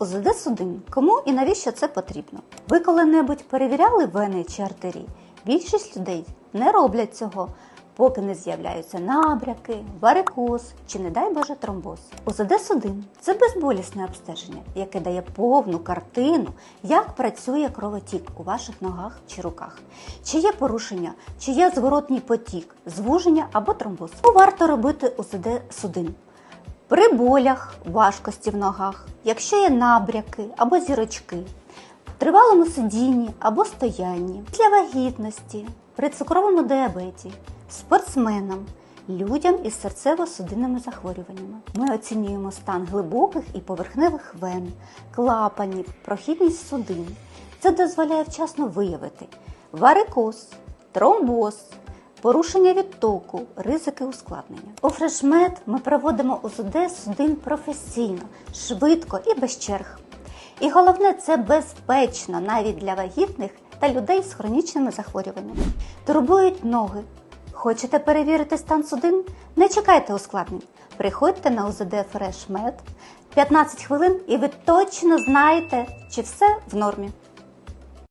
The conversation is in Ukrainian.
УЗД судин. Кому і навіщо це потрібно? Ви коли-небудь перевіряли вени чи артерії? Більшість людей не роблять цього, поки не з'являються набряки, варикоз чи, не дай Боже, тромбоз. УЗД судин це безболісне обстеження, яке дає повну картину, як працює кровотік у ваших ногах чи руках, чи є порушення, чи є зворотній потік, звуження або тромбоз. Варто робити УЗД судин. При болях, важкості в ногах, якщо є набряки або зірочки, тривалому сидінні або стоянні, після вагітності, при цукровому діабеті, спортсменам, людям із серцево-судинними захворюваннями. Ми оцінюємо стан глибоких і поверхневих вен, клапанів, прохідність судин. Це дозволяє вчасно виявити варикоз, тромбоз, порушення відтоку, ризики ускладнення. У фрешмет ми проводимо УЗД судин професійно, швидко і без черг. І головне, це безпечно навіть для вагітних та людей з хронічними захворюваннями. Турбують ноги. Хочете перевірити стан судин? Не чекайте ускладнень. Приходьте на УЗД Фрешмед 15 хвилин і ви точно знаєте, чи все в нормі.